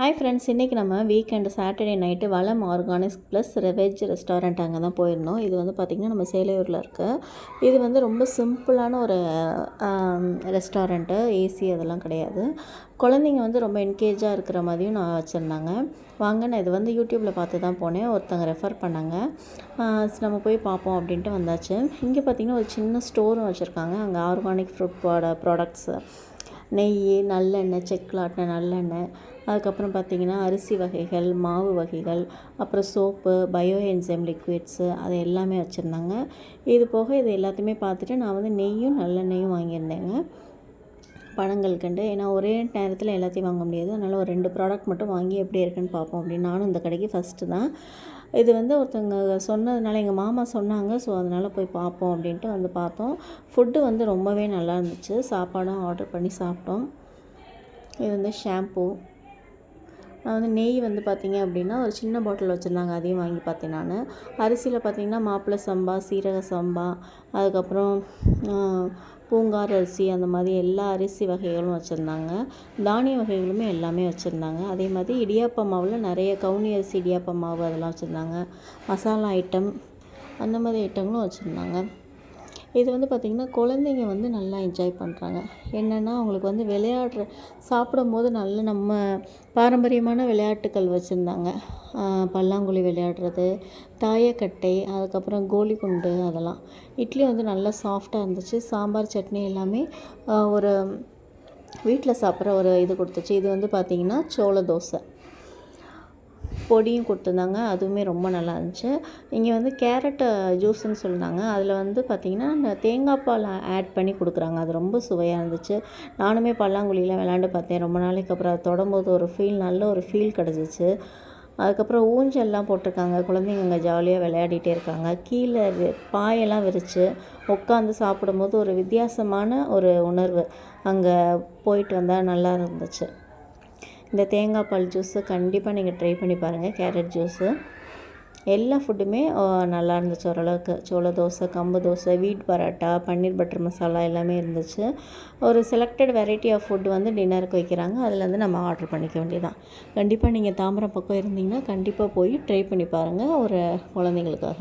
Hi friends இன்றைக்கி நம்ம weekend Saturday night Valam organics plus veg restaurant அங்கே தான் போயிருந்தோம். இது வந்து பார்த்திங்கன்னா நம்ம சேலையூரில் இருக்குது இது வந்து ரொம்ப சிம்பிளான ஒரு ரெஸ்டாரண்ட்டு ஏசி அதெல்லாம் கிடையாது. குழந்தைங்க வந்து ரொம்ப என்கேஜாக இருக்கிற மாதிரியும் நான் வச்சுருந்தாங்க. வாங்க நான் இது வந்து யூடியூப்பில் பார்த்து தான் போனேன். ஒருத்தங்க ரெஃபர் பண்ணாங்க. நம்ம போய் பார்ப்போம் அப்படின்ட்டு வந்தாச்சு. இங்கே பார்த்திங்கன்னா ஒரு சின்ன ஸ்டோரும் வச்சுருக்காங்க. அங்கே ஆர்கானிக் ஃப்ரூட் ப்ராடக்ட்ஸு நெய் நல்லெண்ணெய் செக்கில் நல்லெண்ணெய் அதுக்கப்புறம் பார்த்திங்கன்னா அரிசி வகைகள் மாவு வகைகள் அப்புறம் சோப்பு பயோ என்சைம் லிக்விட்ஸு அது எல்லாமே வச்சுருந்தாங்க. இது போக இது எல்லாத்தையுமே பார்த்துட்டு நான் வந்து நெய்யும் நல்லெண்ணெயும் வாங்கியிருந்தேங்க. பழங்கள் கண்டு ஏன்னா ஒரே நேரத்தில் எல்லாத்தையும் வாங்க முடியாது. அதனால் ஒரு ரெண்டு ப்ராடக்ட் மட்டும் வாங்கி எப்படி இருக்குன்னு பார்ப்போம் அப்படின்னு நானும் இந்த கடைக்கு ஃபஸ்ட்டு தான். இது வந்து ஒருத்தவங்க சொன்னதுனால எங்கள் மாமா சொன்னாங்க. ஸோ அதனால் போய் பார்ப்போம் அப்படின்ட்டு வந்து பார்த்தோம். ஃபுட்டு வந்து ரொம்பவே நல்லா இருந்துச்சு. சாப்பாடும் ஆர்டர் பண்ணி சாப்பிட்டோம். இது வந்து ஷாம்பூ வந்து நெய் வந்து பார்த்திங்க அப்படின்னா ஒரு சின்ன பாட்டில் வச்சுருந்தாங்க. அதையும் வாங்கி பார்த்தேன் நான். அரிசியில் பார்த்திங்கன்னா மாப்பிள்ளை சம்பா சீரக சம்பா அதுக்கப்புறம் பூங்கார் அரிசி அந்த மாதிரி எல்லா அரிசி வகைகளும் வச்சுருந்தாங்க. தானிய வகைகளுமே எல்லாமே வச்சுருந்தாங்க. அதே மாதிரி இடியாப்ப மாவில் நிறைய கவுனி அரிசி இடியாப்ப மாவு அதெல்லாம் வச்சுருந்தாங்க. மசாலா ஐட்டம் அந்த மாதிரி ஐட்டங்களும் வச்சுருந்தாங்க. இது வந்து பார்த்திங்கன்னா குழந்தைங்க வந்து நல்லா என்ஜாய் பண்ணுறாங்க என்னென்னா அவங்களுக்கு வந்து விளையாடுற சாப்பிடும்போது நல்ல நம்ம பாரம்பரியமான விளையாட்டுக்கள் வச்சுருந்தாங்க. பல்லாங்குழி விளையாடுறது தாயக்கட்டை அதுக்கப்புறம் கோலி குண்டு அதெல்லாம். இட்லி வந்து நல்லா சாஃப்டாக இருந்துச்சு. சாம்பார் சட்னி எல்லாமே ஒரு வீட்டில் சாப்பிட்ற ஒரு இது கொடுத்துச்சு. இது வந்து பார்த்திங்கன்னா சோள தோசை. பொடியும் கொடுத்துருந்தாங்க. அதுவுமே ரொம்ப நல்லா இருந்துச்சு. இங்கே வந்து கேரட்டு ஜூஸ்ன்னு சொன்னாங்க அதில் வந்து பார்த்திங்கன்னா இந்த தேங்காய் பால் ஆட் பண்ணி கொடுக்குறாங்க. அது ரொம்ப சுவையாக இருந்துச்சு. நானுமே பல்லாங்குழியில் விளாண்டு பார்த்தேன். ரொம்ப நாளைக்கு அப்புறம் அதை தொடும்போது ஒரு ஃபீல் நல்ல ஒரு ஃபீல் கிடச்சிச்சு. அதுக்கப்புறம் ஊஞ்சல்லாம் போட்டிருக்காங்க. குழந்தைங்க அங்கே ஜாலியாக விளையாடிட்டே இருக்காங்க. கீழே பாயெல்லாம் விரித்து உட்காந்து சாப்பிடும்போது ஒரு வித்தியாசமான ஒரு உணர்வு அங்கே போயிட்டு வந்தால் நல்லா இருந்துச்சு. இந்த தேங்காய் பால் ஜூஸு கண்டிப்பாக நீங்கள் ட்ரை பண்ணி பாருங்கள் கேரட் ஜூஸு. எல்லா ஃபுட்டுமே நல்லா இருந்துச்சு ஓரளவுக்கு. சோள தோசை கம்பு தோசை வீட் பரோட்டா பன்னீர் பட்டர் மசாலா எல்லாமே இருந்துச்சு. ஒரு செலக்டட் வெரைட்டி ஆஃப் ஃபுட் வந்து டின்னருக்கு வைக்கிறாங்க. அதுலேருந்து நம்ம ஆர்டர் பண்ணிக்க வேண்டியதான் கண்டிப்பாக நீங்கள் தாம்பரம் பக்கம் இருந்தீங்கன்னா கண்டிப்பாக போய் ட்ரை பண்ணி பாருங்கள் ஒரு குழந்தைங்களுக்காக.